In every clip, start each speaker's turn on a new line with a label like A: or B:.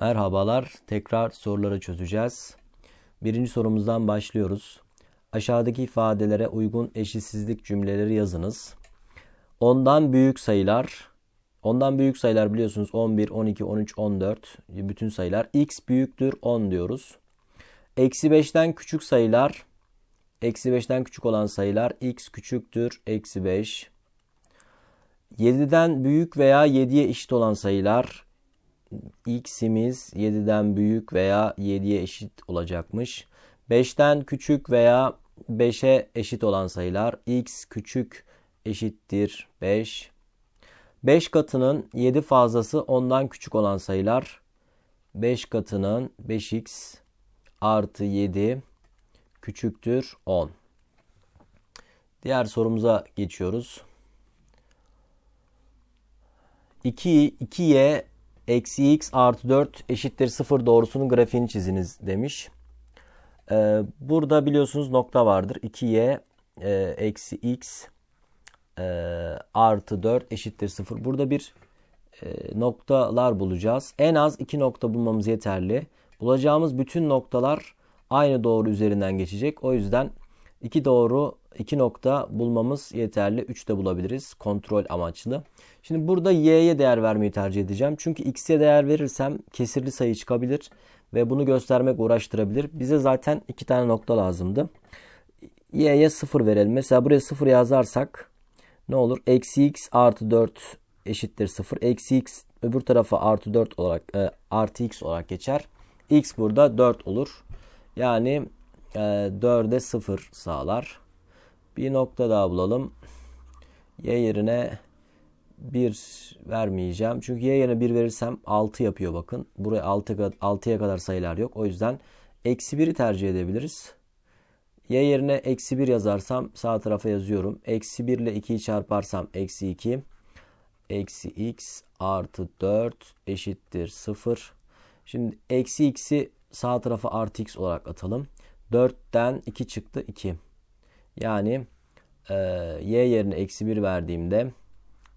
A: Merhabalar. Tekrar soruları çözeceğiz. Birinci sorumuzdan başlıyoruz. Aşağıdaki ifadelere uygun eşitsizlik cümleleri yazınız. Ondan büyük sayılar, ondan büyük sayılar biliyorsunuz 11, 12, 13, 14 bütün sayılar. X büyüktür 10 diyoruz. Eksi 5'ten küçük sayılar, eksi 5'ten küçük olan sayılar x küçüktür eksi 5. 7'den büyük veya 7'ye eşit olan sayılar x'imiz 7'den büyük veya 7'ye eşit olacakmış. 5'ten küçük veya 5'e eşit olan sayılar x küçük eşittir 5. 5 katının 7 fazlası ondan küçük olan sayılar 5 katının 5x artı 7 küçüktür 10. Diğer sorumuza geçiyoruz. 2, 2y eksi x artı 4 eşittir 0 doğrusunun grafiğini çiziniz demiş. Ee, burada biliyorsunuz nokta vardır. 2y e, eksi x e, artı 4 eşittir 0. Burada bir e, noktalar bulacağız. En az 2 nokta bulmamız yeterli. Bulacağımız bütün noktalar aynı doğru üzerinden geçecek. O yüzden 2 doğru 2 nokta bulmamız yeterli. 3 de bulabiliriz kontrol amaçlı. Şimdi burada y'ye değer vermeyi tercih edeceğim. Çünkü x'e değer verirsem kesirli sayı çıkabilir ve bunu göstermek uğraştırabilir. Bize zaten iki tane nokta lazımdı. y'ye 0 verelim. Mesela buraya 0 yazarsak ne olur? Eksi x artı 4 eşittir 0. Eksi x öbür tarafa artı 4 olarak e, artı x olarak geçer. x burada 4 olur. Yani e, 4'e 0 sağlar. Bir nokta daha bulalım. Y yerine 1 vermeyeceğim. Çünkü y yerine 1 verirsem 6 yapıyor bakın. Buraya 6, 6'ya kadar sayılar yok. O yüzden eksi 1'i tercih edebiliriz. y yerine eksi 1 yazarsam sağ tarafa yazıyorum. Eksi 1 ile 2'yi çarparsam eksi 2. Eksi x artı 4 eşittir 0. Şimdi eksi x'i sağ tarafa artı x olarak atalım. 4'ten 2 çıktı 2. Yani e, y yerine eksi 1 verdiğimde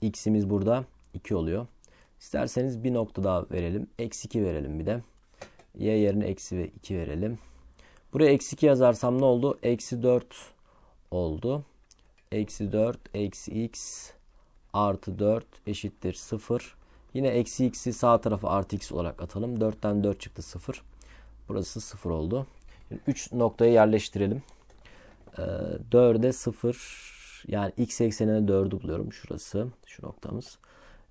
A: x'imiz burada 2 oluyor. İsterseniz bir nokta daha verelim. Eksi 2 verelim bir de. Y yerine eksi 2 verelim. Buraya eksi 2 yazarsam ne oldu? Eksi 4 oldu. Eksi 4 eksi x artı 4 eşittir 0. Yine eksi x'i sağ tarafa artı x olarak atalım. 4'ten 4 çıktı 0. Burası 0 oldu. 3 noktayı yerleştirelim. 4'e 0 yani x eksenine 4'ü buluyorum. Şurası şu noktamız.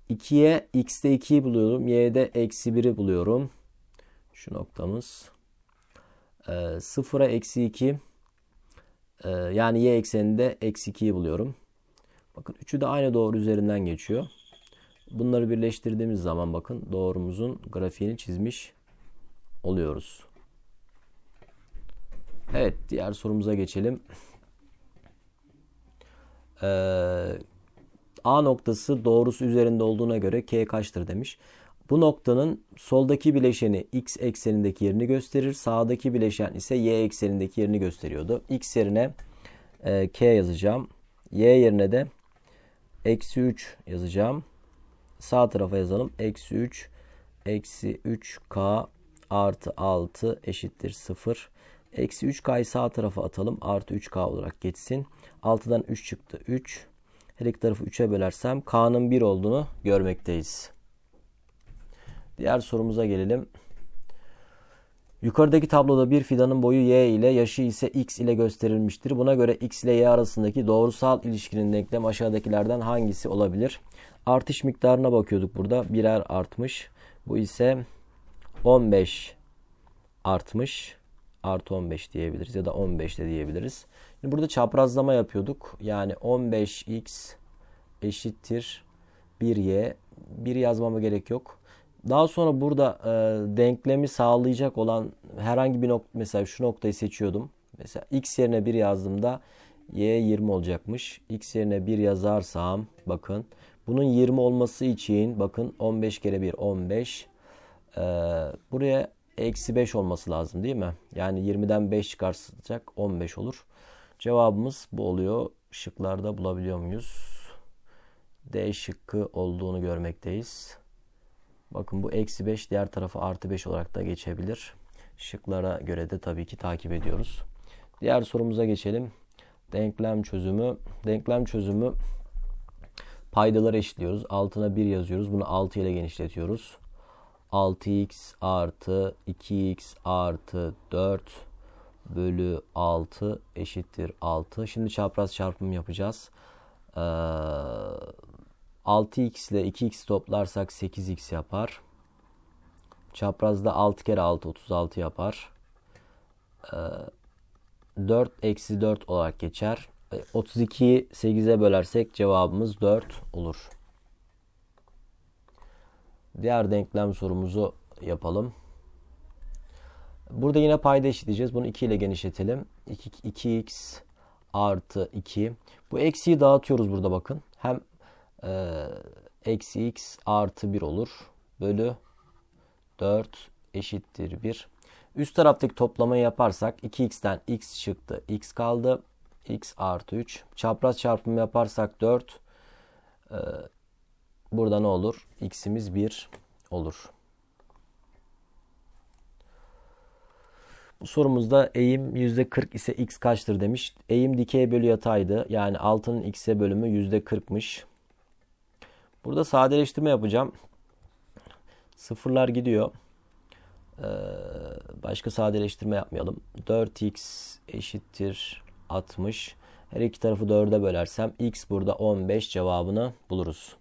A: 2'ye x'te 2'yi buluyorum. y'de eksi 1'i buluyorum. Şu noktamız. 0'a eksi 2 yani y ekseninde eksi 2'yi buluyorum. Bakın üçü de aynı doğru üzerinden geçiyor. Bunları birleştirdiğimiz zaman bakın doğrumuzun grafiğini çizmiş oluyoruz. Evet diğer sorumuza geçelim. Ee, A noktası doğrusu üzerinde olduğuna göre K kaçtır demiş. Bu noktanın soldaki bileşeni x eksenindeki yerini gösterir. Sağdaki bileşen ise y eksenindeki yerini gösteriyordu. x yerine e, k yazacağım. y yerine de eksi 3 yazacağım. Sağ tarafa yazalım. Eksi 3 eksi 3k artı 6 eşittir 0. Eksi 3k'yı sağ tarafa atalım. Artı 3k olarak geçsin. 6'dan 3 çıktı. 3. Her iki tarafı 3'e bölersem k'nın 1 olduğunu görmekteyiz. Diğer sorumuza gelelim. Yukarıdaki tabloda bir fidanın boyu y ile yaşı ise x ile gösterilmiştir. Buna göre x ile y arasındaki doğrusal ilişkinin denklem aşağıdakilerden hangisi olabilir? Artış miktarına bakıyorduk burada. Birer artmış. Bu ise 15 artmış. Artı 15 diyebiliriz ya da 15 de diyebiliriz. Şimdi burada çaprazlama yapıyorduk. Yani 15x eşittir 1y. 1 yazmama gerek yok. Daha sonra burada e, denklemi sağlayacak olan herhangi bir nokta mesela şu noktayı seçiyordum. Mesela x yerine 1 yazdığımda y 20 olacakmış. x yerine 1 yazarsam bakın bunun 20 olması için bakın 15 kere 1 15. E, buraya eksi 5 olması lazım değil mi? Yani 20'den 5 çıkarsak 15 olur. Cevabımız bu oluyor. Şıklarda bulabiliyor muyuz? D şıkkı olduğunu görmekteyiz. Bakın bu eksi 5 diğer tarafa artı 5 olarak da geçebilir. Şıklara göre de tabii ki takip ediyoruz. Diğer sorumuza geçelim. Denklem çözümü. Denklem çözümü paydaları eşitliyoruz. Altına 1 yazıyoruz. Bunu 6 ile genişletiyoruz. 6x artı 2x artı 4 bölü 6 eşittir 6. Şimdi çapraz çarpım yapacağız. Ee, 6x ile 2x toplarsak 8x yapar. Çaprazda 6 kere 6 36 yapar. Ee, 4 eksi 4 olarak geçer. 32'yi 8'e bölersek cevabımız 4 olur. Diğer denklem sorumuzu yapalım. Burada yine payda eşitleyeceğiz. Bunu 2 ile genişletelim. 2, 2x artı 2. Bu eksiyi dağıtıyoruz burada bakın. Hem e, eksi x artı 1 olur. Bölü 4 eşittir 1. Üst taraftaki toplamayı yaparsak 2x'ten x çıktı. x kaldı. x artı 3. Çapraz çarpımı yaparsak 4. Ee, burada ne olur? x'imiz 1 olur. Bu sorumuzda eğim %40 ise x kaçtır demiş. Eğim dikey bölü yataydı. Yani altının x'e bölümü %40'mış. Burada sadeleştirme yapacağım. Sıfırlar gidiyor. Ee, başka sadeleştirme yapmayalım. 4x eşittir 60. Her iki tarafı 4'e bölersem x burada 15 cevabını buluruz.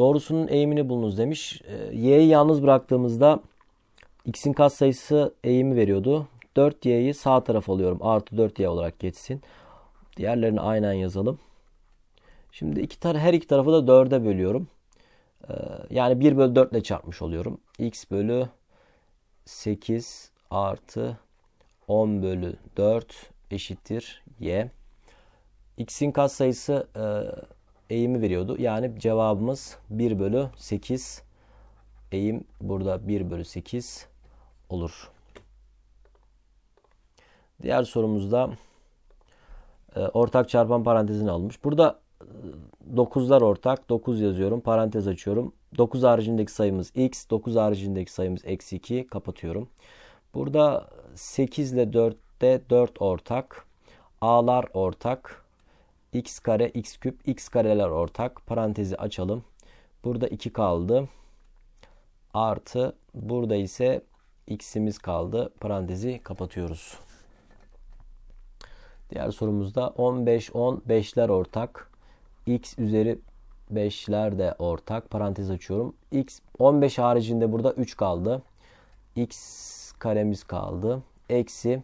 A: Doğrusunun eğimini bulunuz demiş. Ee, y'yi yalnız bıraktığımızda x'in katsayısı eğimi veriyordu. 4y'yi sağ tarafa alıyorum. Artı 4y olarak geçsin. Diğerlerini aynen yazalım. Şimdi iki tar her iki tarafı da 4'e bölüyorum. Ee, yani 1 bölü 4 ile çarpmış oluyorum. x bölü 8 artı 10 bölü 4 eşittir y. x'in katsayısı e, eğimi veriyordu. Yani cevabımız 1 bölü 8. Eğim burada 1 bölü 8 olur. Diğer sorumuzda e, ortak çarpan parantezini almış. Burada 9'lar ortak. 9 yazıyorum. Parantez açıyorum. 9 haricindeki sayımız x. 9 haricindeki sayımız eksi 2. Kapatıyorum. Burada 8 ile 4'te 4 ortak. A'lar ortak. X kare, x küp, x kareler ortak. Parantezi açalım. Burada 2 kaldı. Artı burada ise x'imiz kaldı. Parantezi kapatıyoruz. Diğer sorumuzda 15, 10, 5'ler ortak x üzeri 5'ler de ortak. Parantez açıyorum. x 15 haricinde burada 3 kaldı. x karemiz kaldı. Eksi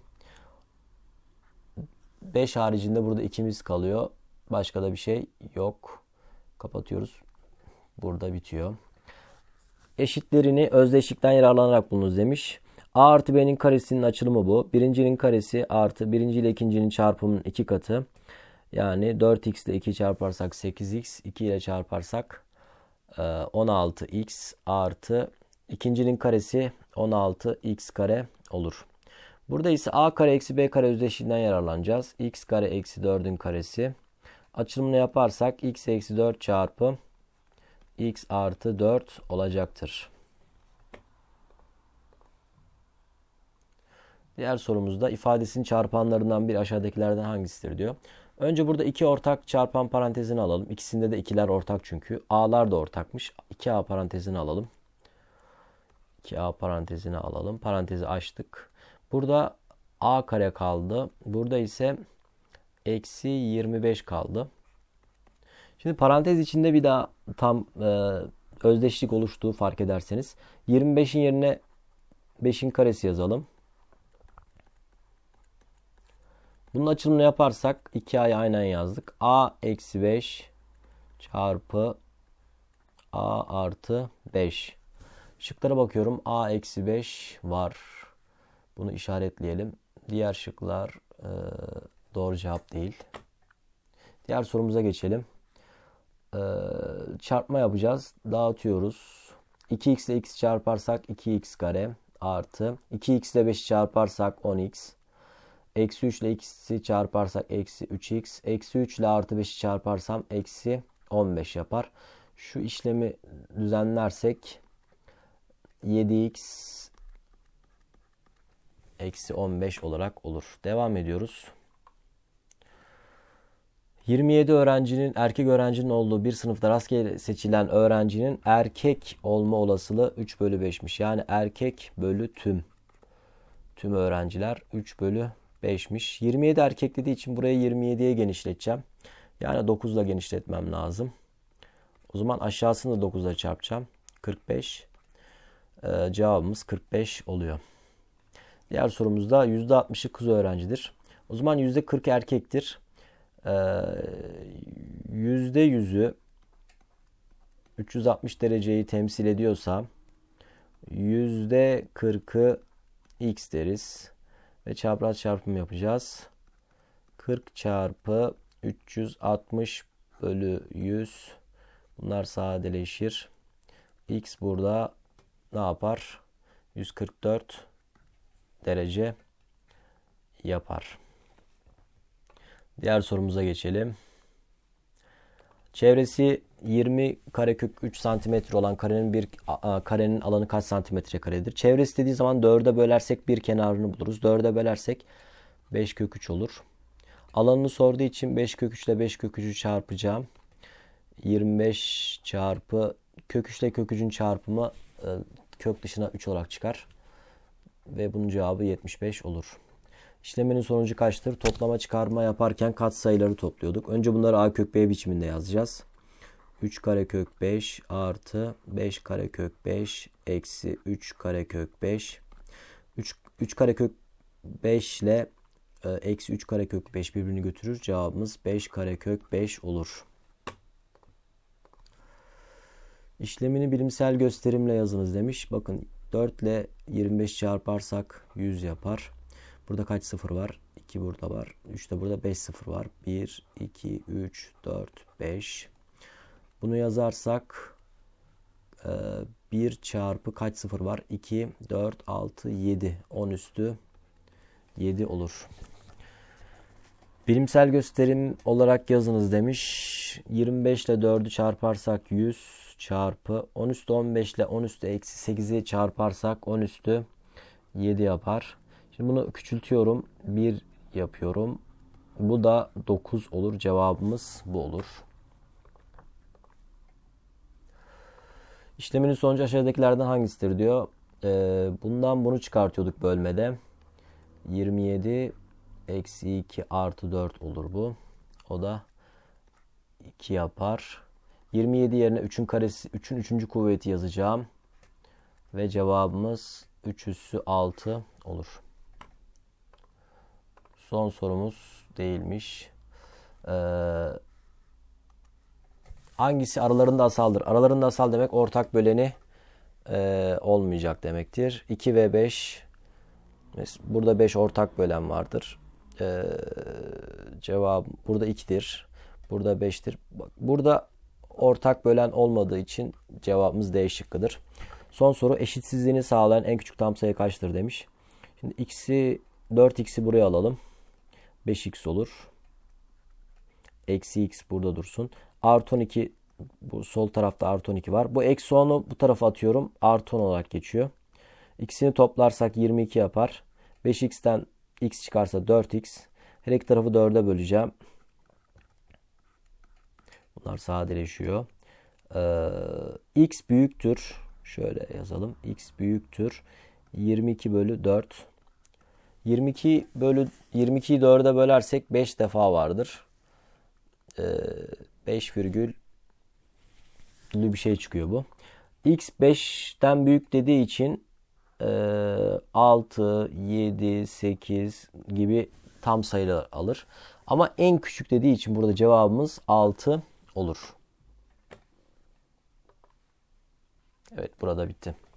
A: 5 haricinde burada 2'miz kalıyor. Başka da bir şey yok. Kapatıyoruz. Burada bitiyor. Eşitlerini özdeşlikten yararlanarak bulunuz demiş. A artı B'nin karesinin açılımı bu. Birincinin karesi artı birinci ile ikincinin çarpımının iki katı. Yani 4x ile 2 çarparsak 8x, 2 ile çarparsak 16x e, artı ikincinin karesi 16x kare olur. Burada ise a kare eksi b kare özdeşliğinden yararlanacağız. x kare eksi 4'ün karesi. Açılımını yaparsak x eksi 4 çarpı x artı 4 olacaktır. Diğer sorumuzda ifadesinin çarpanlarından bir aşağıdakilerden hangisidir diyor. Önce burada iki ortak çarpan parantezini alalım. İkisinde de ikiler ortak çünkü. A'lar da ortakmış. 2A parantezini alalım. 2A parantezini alalım. Parantezi açtık. Burada A kare kaldı. Burada ise eksi 25 kaldı. Şimdi parantez içinde bir daha tam e, özdeşlik oluştuğu fark ederseniz 25'in yerine 5'in karesi yazalım. Bunun açılımını yaparsak 2a'yı aynen yazdık. a eksi 5 çarpı a artı 5. Şıklara bakıyorum. a eksi 5 var. Bunu işaretleyelim. Diğer şıklar e, doğru cevap değil. Diğer sorumuza geçelim. E, çarpma yapacağız. Dağıtıyoruz. 2x ile x çarparsak 2x kare artı 2x ile 5 çarparsak 10x Eksi 3 ile x'i çarparsak eksi 3x. Eksi 3 ile artı 5'i çarparsam eksi 15 yapar. Şu işlemi düzenlersek 7x eksi 15 olarak olur. Devam ediyoruz. 27 öğrencinin erkek öğrencinin olduğu bir sınıfta rastgele seçilen öğrencinin erkek olma olasılığı 3 bölü 5'miş. Yani erkek bölü tüm. Tüm öğrenciler 3 bölü 5'miş. 27 erkek dediği için burayı 27'ye genişleteceğim. Yani 9 ile genişletmem lazım. O zaman aşağısını da 9 ile çarpacağım. 45. Ee, cevabımız 45 oluyor. Diğer sorumuzda %60'ı kız öğrencidir. O zaman %40 erkektir. Ee, %100'ü 360 dereceyi temsil ediyorsa %40'ı x deriz. Ve çapraz çarpım yapacağız. 40 çarpı 360 bölü 100. Bunlar sadeleşir. X burada ne yapar? 144 derece yapar. Diğer sorumuza geçelim. Çevresi 20 karekök 3 santimetre olan karenin bir karenin alanı kaç santimetre karedir? Çevresi dediği zaman 4'e bölersek bir kenarını buluruz. 4'e bölersek 5 kök 3 olur. Alanını sorduğu için 5 kök 3 ile 5 kök 3'ü çarpacağım. 25 çarpı kök 3 ile kök 3'ün çarpımı e, kök dışına 3 olarak çıkar. Ve bunun cevabı 75 olur. İşlemenin sonucu kaçtır? Toplama çıkarma yaparken katsayıları topluyorduk. Önce bunları a kök b biçiminde yazacağız. 3 karekök 5 artı 5 karekök 5 eksi 3 karekök 5. 3, 3 karekök 5 ile e, eksi 3 karekök 5 birbirini götürür. Cevabımız 5 karekök 5 olur. İşlemini bilimsel gösterimle yazınız demiş. Bakın 4 ile 25 çarparsak 100 yapar. Burada kaç sıfır var? 2 burada var. 3 de burada 5 sıfır var. 1, 2, 3, 4, 5. Bunu yazarsak 1 e, çarpı kaç sıfır var? 2, 4, 6, 7. 10 üstü 7 olur. Bilimsel gösterim olarak yazınız demiş. 25 ile 4'ü çarparsak 100 çarpı 10 üstü 15 ile 10 üstü eksi 8'i çarparsak 10 üstü 7 yapar. Şimdi bunu küçültüyorum. 1 yapıyorum. Bu da 9 olur. Cevabımız bu olur. İşleminin sonucu aşağıdakilerden hangisidir diyor. Ee, bundan bunu çıkartıyorduk bölmede. 27 eksi 2 artı 4 olur bu. O da 2 yapar. 27 yerine 3'ün karesi 3'ün 3. kuvveti yazacağım. Ve cevabımız 3 üssü 6 olur. Son sorumuz değilmiş. Ee, hangisi aralarında asaldır? Aralarında asal demek ortak böleni e, olmayacak demektir. 2 ve 5 burada 5 ortak bölen vardır. Ee, cevap burada 2'dir. Burada 5'tir. Bak, burada ortak bölen olmadığı için cevabımız D şıkkıdır. Son soru eşitsizliğini sağlayan en küçük tam sayı kaçtır demiş. Şimdi x'i 4x'i buraya alalım. 5x olur. Eksi x burada dursun. Artı 12 bu sol tarafta artı 12 var. Bu eksi 10'u bu tarafa atıyorum. Artı 10 olarak geçiyor. İkisini toplarsak 22 yapar. 5x'ten x çıkarsa 4x. Her iki tarafı 4'e böleceğim. Bunlar sadeleşiyor. Ee, x büyüktür. Şöyle yazalım. x büyüktür. 22 bölü 4. 22 bölü 22'yi 4'e bölersek 5 defa vardır. Ee, 5 virgül bir şey çıkıyor bu. X 5'ten büyük dediği için e, 6, 7, 8 gibi tam sayılar alır. Ama en küçük dediği için burada cevabımız 6 olur. Evet burada bitti.